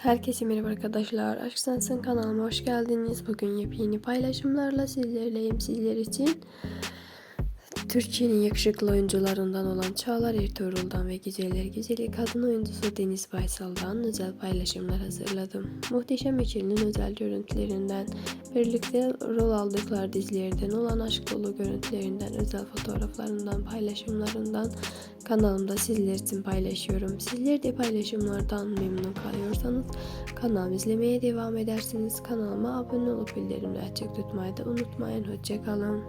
Herkese merhaba arkadaşlar. Aşk Sensin kanalıma hoş geldiniz. Bugün yepyeni paylaşımlarla sizlerleyim. Sizler için Türkiye'nin yakışıklı oyuncularından olan Çağlar Ertuğrul'dan ve Güzeller Güzeli kadın oyuncusu Deniz Baysal'dan özel paylaşımlar hazırladım. Muhteşem ikilinin özel görüntülerinden, birlikte rol aldıkları dizilerden olan aşk dolu görüntülerinden, özel fotoğraflarından, paylaşımlarından kanalımda sizler için paylaşıyorum. Sizler de paylaşımlardan memnun kalıyorsanız kanalımı izlemeye devam edersiniz. Kanalıma abone olup bildirimleri açık tutmayı da unutmayın. Hoşçakalın.